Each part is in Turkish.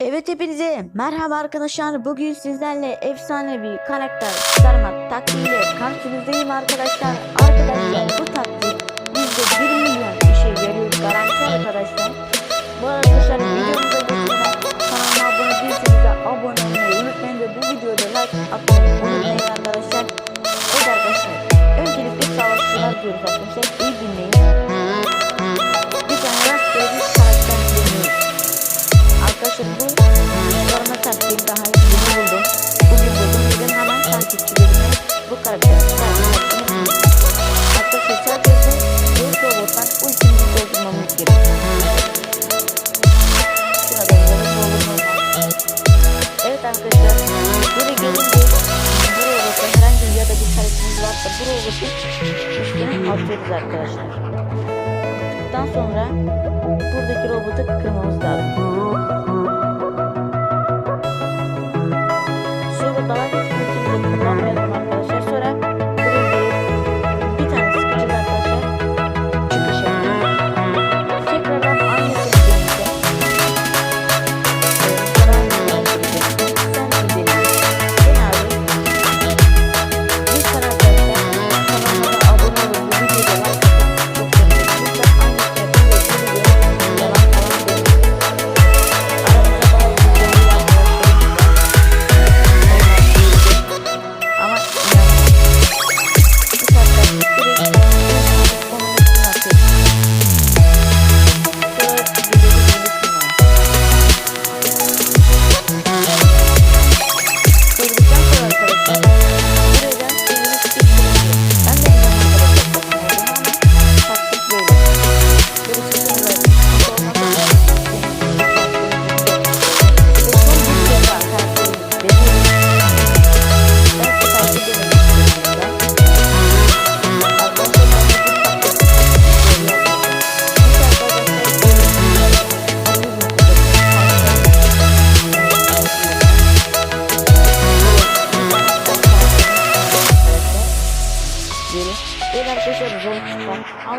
Evet hepinize merhaba arkadaşlar. Bugün sizlerle efsane bir karakter çıkarma taktiğiyle karşınızdayım arkadaşlar. Arkadaşlar bu taktik bizde 1 milyon işe yarıyor garanti arkadaşlar. Bu arkadaşlar videomuza geçmeden kanalıma abone değilseniz de abone olmayı unutmayın ve bu videoda like atmayı unutmayın arkadaşlar. Evet arkadaşlar öncelikle savaşçılar diyoruz arkadaşlar. İyi dinleyin. Arkadaşlar bu sorma taktiği daha yeni buldum. Bugün buldum. Bugün hemen takipçilerime bu karakteri çıkartmak Arkadaşlar sadece bir robottan ultimizi doldurmamız gerekiyor. Şurada böyle doldurmamız Evet arkadaşlar buraya gelince bu robota herhangi ya da bir karakterimiz varsa bu robotun üstüne atıyoruz arkadaşlar. Attıktan sonra buradaki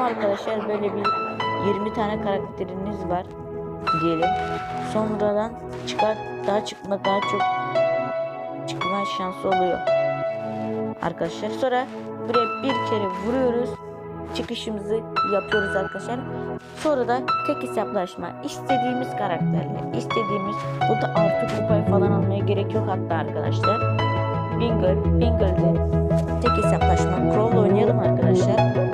arkadaşlar böyle bir 20 tane karakteriniz var diyelim. Sonradan çıkar daha çıkma daha çok çıkma şansı oluyor. Arkadaşlar sonra buraya bir kere vuruyoruz. Çıkışımızı yapıyoruz arkadaşlar. Sonra da tek hesaplaşma istediğimiz karakterle istediğimiz bu da artı kupayı falan almaya gerek yok hatta arkadaşlar. Bingle, Bingle'de tek hesaplaşma Crow oynayalım arkadaşlar.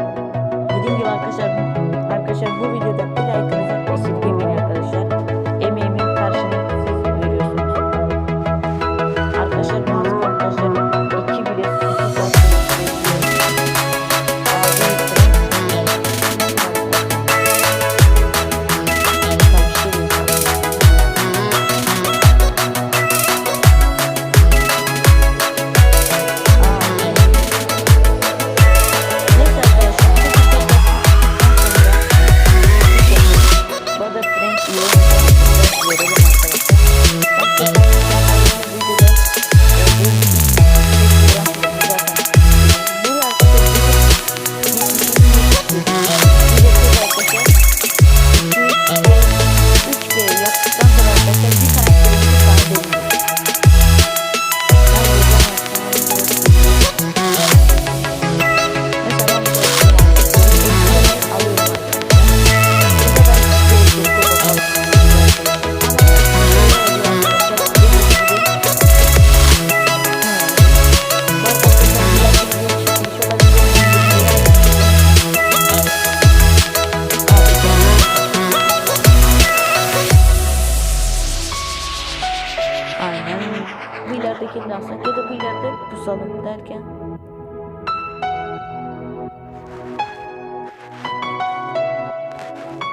Pusalım derken.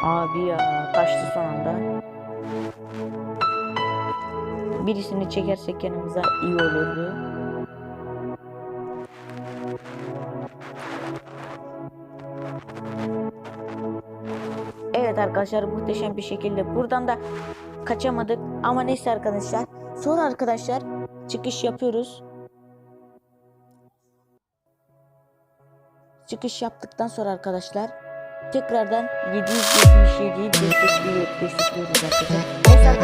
Abi ya kaçtı son anda. Birisini çekersek yanımıza iyi olurdu. Evet arkadaşlar muhteşem bir şekilde buradan da kaçamadık ama neyse arkadaşlar. Sonra arkadaşlar çıkış yapıyoruz. Çıkış yaptıktan sonra arkadaşlar tekrardan 777'yi destekliyor, destekliyoruz arkadaşlar